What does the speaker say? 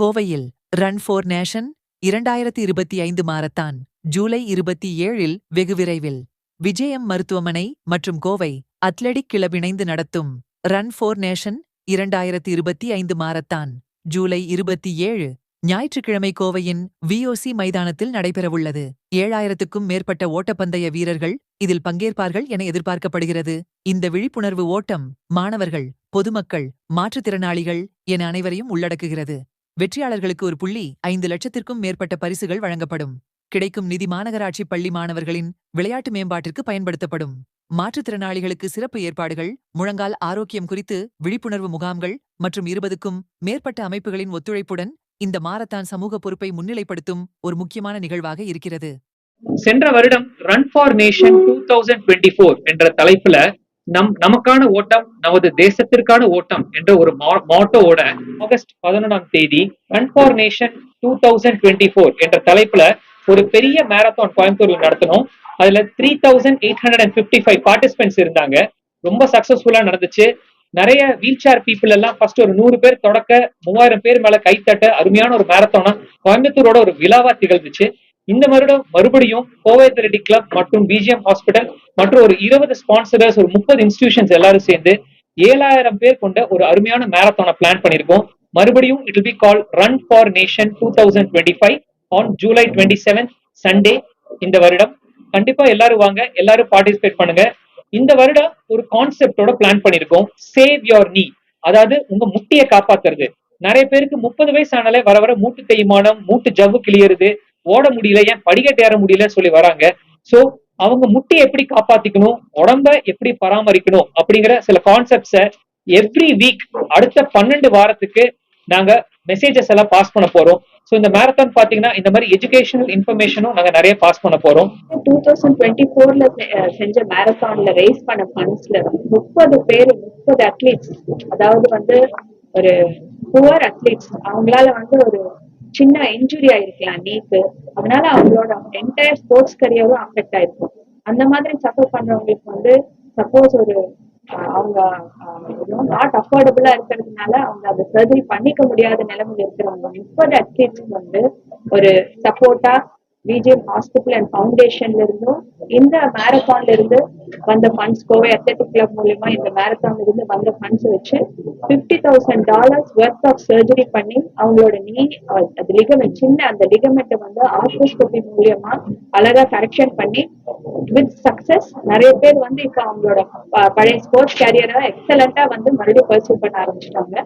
கோவையில் run four nation இரண்டாயிரத்தி இருபத்தி ஐந்து மாரத்தான் ஜூலை இருபத்தி ஏழில் வெகு விரைவில். விஜயம் மருத்துவமனை மற்றும் கோவை அத்லெடிக் கிளப் இணைந்து நடத்தும் ரன் ஃபோர் நேஷன் இரண்டாயிரத்தி இருபத்தி ஐந்து மாரத்தான் ஜூலை இருபத்தி ஏழு ஞாயிற்றுக்கிழமை கோவையின் விஓசி மைதானத்தில் நடைபெறவுள்ளது. ஏழாயிரத்துக்கும் மேற்பட்ட ஓட்டப்பந்தய வீரர்கள் இதில் பங்கேற்பார்கள் என எதிர்பார்க்கப்படுகிறது. இந்த விழிப்புணர்வு ஓட்டம் மாணவர்கள் பொதுமக்கள் மாற்றுத்திறனாளிகள் என அனைவரையும் உள்ளடக்குகிறது. வெற்றியாளர்களுக்கு ஒரு புள்ளி ஐந்து லட்சத்திற்கும் மேற்பட்ட பரிசுகள் வழங்கப்படும். கிடைக்கும் நிதி மாநகராட்சி பள்ளி மாணவர்களின் விளையாட்டு மேம்பாட்டிற்கு பயன்படுத்தப்படும். மாற்றுத்திறனாளிகளுக்கு சிறப்பு ஏற்பாடுகள் முழங்கால் ஆரோக்கியம் குறித்து விழிப்புணர்வு முகாம்கள் மற்றும் இருபதுக்கும் மேற்பட்ட அமைப்புகளின் ஒத்துழைப்புடன் இந்த மாரத்தான் சமூக பொறுப்பை முன்னிலைப்படுத்தும் ஒரு முக்கியமான நிகழ்வாக இருக்கிறது. சென்ற வருடம் run for nation two thousand twenty four என்ற தலைப்புல நம் நமக்கான ஓட்டம் நமது தேசத்திற்கான ஓட்டம் என்ற ஒரு மாட்டோவோட ஆகஸ்ட் பதினொன்றாம் தேதி run for nation two thousand twenty four என்ற தலைப்புல ஒரு பெரிய மேரத்தான் கோயம்புத்தூர்ல நடத்தணும். அதுல three thousand eight hundred and fifty five participants இருந்தாங்க. ரொம்ப சக்சஸ்ஃபுல்லா நடந்துச்சு. நிறைய வீல் சேர் பீப்புள் எல்லாம் ஃபர்ஸ்ட் ஒரு நூறு பேர் தொடக்க மூவாயிரம் பேர் மேல கைத்தட்ட அருமையான ஒரு மேரத்தானா கோயம்புத்தூரோட ஒரு விழாவா திகழ்ந்துச்சு. இந்த வருடம் மறுபடியும் கோவை அத்லெட்டி கிளப் மற்றும் பிஜிஎம் ஹாஸ்பிட்டல் மற்றும் ஒரு இருபது ஸ்பான்சரர்ஸ் ஒரு முப்பது இன்ஸ்டிடியூஷன்ஸ் எல்லாரும் சேர்ந்து ஏழாயிரம் பேர் கொண்ட ஒரு அருமையான மேரத்தானை பிளான் பண்ணிருக்கோம் மறுபடியும் it be call run for nation two thousand twenty five on July twenty seven Sunday இந்த வருடம் கண்டிப்பா எல்லாரும் வாங்க எல்லாரும் பார்ட்டிசிபேட் பண்ணுங்க. இந்த வருடம் ஒரு கான்செப்டோட பிளான் பண்ணிருக்கோம் சேவ் யோர் நீ அதாவது உங்க முட்டியை காப்பாத்துறது. நிறைய பேருக்கு முப்பது வயசு ஆனாலே வர வர மூட்டு தேய்மானம் மூட்டு ஜவ்வு கிளியறது ஓட முடியல ஏன் படிக்கட்டு ஏற முடியலன்னு சொல்லி வராங்க. சோ அவங்க முட்டியை எப்படி காப்பாத்திக்கணும் உடம்ப எப்படி பராமரிக்கணும் அப்படிங்கிற சில கான்செப்ட்ஸ எவ்ரி வீக் அடுத்த பன்னெண்டு வாரத்துக்கு நாங்க மெசேஜஸ் எல்லாம் பாஸ் பண்ண போறோம். ஸோ இந்த மேரத்தான் பாத்தீங்கன்னா இந்த மாதிரி எஜுகேஷனல் இன்ஃபர்மேஷனும் நாங்க நிறைய பாஸ் பண்ண போறோம். டூ தௌசண்ட் டுவெண்ட்டி ஃபோர்ல செஞ்ச மேரத்தான்ல ரேஸ் பண்ண ஃபண்ட்ஸ்ல முப்பது பேர் முப்பது அத்லீட்ஸ் அதாவது வந்து ஒரு புவர் அத்லீட்ஸ் அவங்களால வந்து ஒரு சின்ன இன்ஜுரி ஆயிருக்கலாம் நீக்கு அதனால அவங்களோட என்டையர் ஸ்போர்ட்ஸ் கரியரும் அஃபெக்ட் ஆயிருக்கும். அந்த மாதிரி சஃபர் பண்றவங்களுக்கு வந்து சப்போஸ் ஒரு அவங்க நாட் அஃபோர்டபுளா இருக்கிறதுனால அவங்க அதை சர்ஜரி பண்ணிக்க முடியாத நிலைமையில இருக்கிறவங்க முப்பது அத்லீட்ஸ்க்கு வந்து ஒரு சப்போர்ட்டா பிஜிஎம் ஹாஸ்பிட்டல் அண்ட் ஃபவுண்டேஷன்ல இருந்தும் இந்த மேரத்தான்ல இருந்து வந்த ஃபண்ட்ஸ் கோவை அத்லெட்டிக் கிளப் மூலயமா இந்த மேரத்தான்ல இருந்து வந்த ஃபண்ட்ஸ் வச்சு fifty thousand dollars worth of surgery பண்ணி அவங்களோட நீ அது லிகமெண்ட் சின்ன அந்த லிகமெண்ட்டை வந்து ஆர்த்தோஸ்கோபி மூலியமா அழகா கரெக்ஷன் பண்ணி வித் சக்சஸ் நிறைய பேர் வந்து இப்போ அவங்களோட ப- பழைய ஸ்போர்ட்ஸ் கேரியரை எக்ஸலண்டா வந்து மறுபடியும் பர்சியூ பண்ண ஆரம்பிச்சிட்டாங்க.